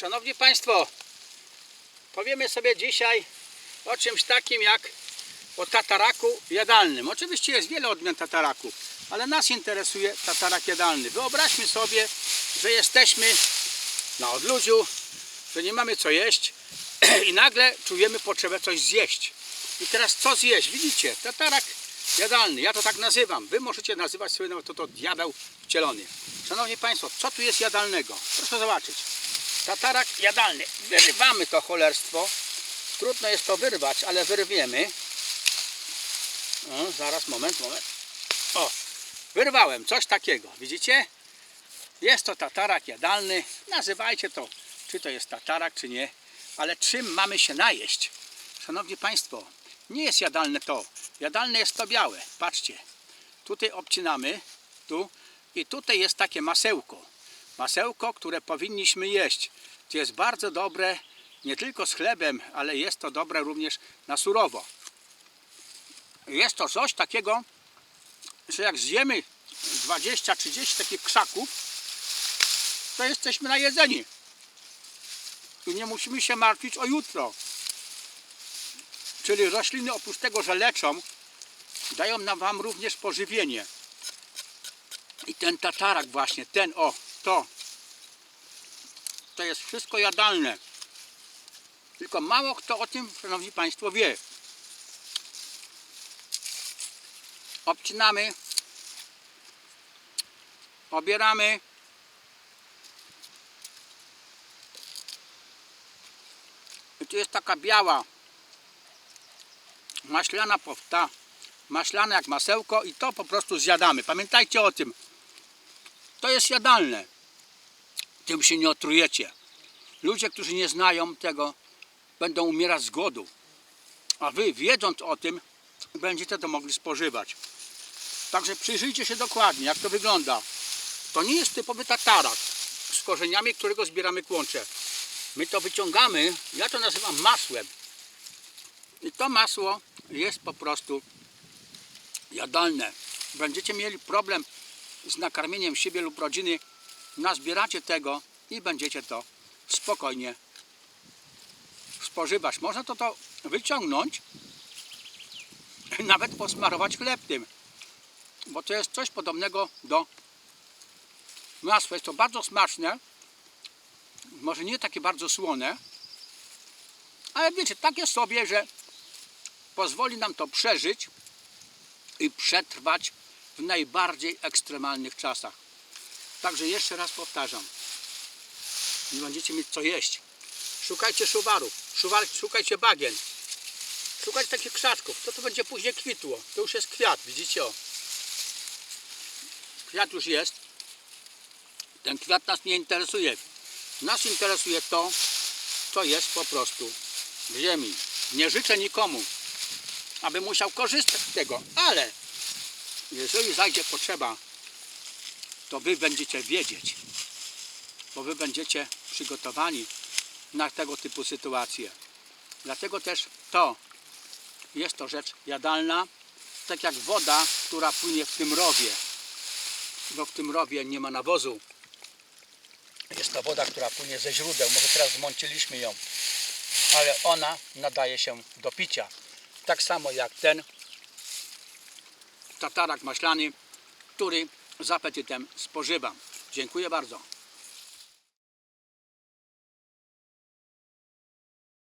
Szanowni Państwo, powiemy sobie dzisiaj o czymś takim jak o tataraku jadalnym. Oczywiście jest wiele odmian tataraku, ale nas interesuje tatarak jadalny. Wyobraźmy sobie, że jesteśmy na odludziu, że nie mamy co jeść i nagle czujemy potrzebę coś zjeść. I teraz co zjeść? Widzicie, tatarak jadalny, ja to tak nazywam. Wy możecie nazywać sobie nawet to, to diabeł wcielony. Szanowni Państwo, co tu jest jadalnego? Proszę zobaczyć. Tatarak jadalny. Wyrywamy to cholerstwo. Trudno jest to wyrwać, ale wyrwiemy. O, zaraz, moment, moment. O, wyrwałem coś takiego. Widzicie? Jest to tatarak jadalny. Nazywajcie to, czy to jest tatarak, czy nie. Ale czym mamy się najeść? Szanowni Państwo, nie jest jadalne to. Jadalne jest to białe. Patrzcie. Tutaj obcinamy, tu i tutaj jest takie masełko. Masełko, które powinniśmy jeść. Jest bardzo dobre nie tylko z chlebem, ale jest to dobre również na surowo. Jest to coś takiego, że jak zjemy 20-30 takich krzaków, to jesteśmy najedzeni. I nie musimy się martwić o jutro. Czyli rośliny oprócz tego, że leczą, dają nam wam również pożywienie. I ten tatarak właśnie, ten o, to, to jest wszystko jadalne. Tylko mało kto o tym, szanowni państwo, wie. Obcinamy, obieramy. I tu jest taka biała, maślana powta, maślana jak masełko i to po prostu zjadamy. Pamiętajcie o tym. To jest jadalne. Tym się nie otrujecie. Ludzie, którzy nie znają tego, będą umierać z głodu. A wy, wiedząc o tym, będziecie to mogli spożywać. Także przyjrzyjcie się dokładnie, jak to wygląda. To nie jest typowy tatarak z korzeniami, którego zbieramy kłącze. My to wyciągamy, ja to nazywam masłem. I to masło jest po prostu jadalne. Będziecie mieli problem z nakarmieniem siebie lub rodziny, nazbieracie tego i będziecie to spokojnie spożywać. Można to, to wyciągnąć, nawet posmarować chleb tym, bo to jest coś podobnego do masła. Jest to bardzo smaczne, może nie takie bardzo słone, ale wiecie, takie sobie, że pozwoli nam to przeżyć i przetrwać w najbardziej ekstremalnych czasach. Także jeszcze raz powtarzam, nie będziecie mieć co jeść. Szukajcie szuwarów, szuwar, szukajcie bagien, szukajcie takich krzaczków. To to będzie później kwitło. To już jest kwiat, widzicie o. Kwiat już jest. Ten kwiat nas nie interesuje. Nas interesuje to, co jest po prostu w ziemi. Nie życzę nikomu, aby musiał korzystać z tego, ale jeżeli zajdzie potrzeba, to wy będziecie wiedzieć, bo wy będziecie przygotowani na tego typu sytuacje. Dlatego też to jest to rzecz jadalna, tak jak woda, która płynie w tym rowie, bo w tym rowie nie ma nawozu. Jest to woda, która płynie ze źródeł, może teraz zmąciliśmy ją, ale ona nadaje się do picia. Tak samo jak ten tatarak maślany, który z apetytem spożywam. Dziękuję bardzo.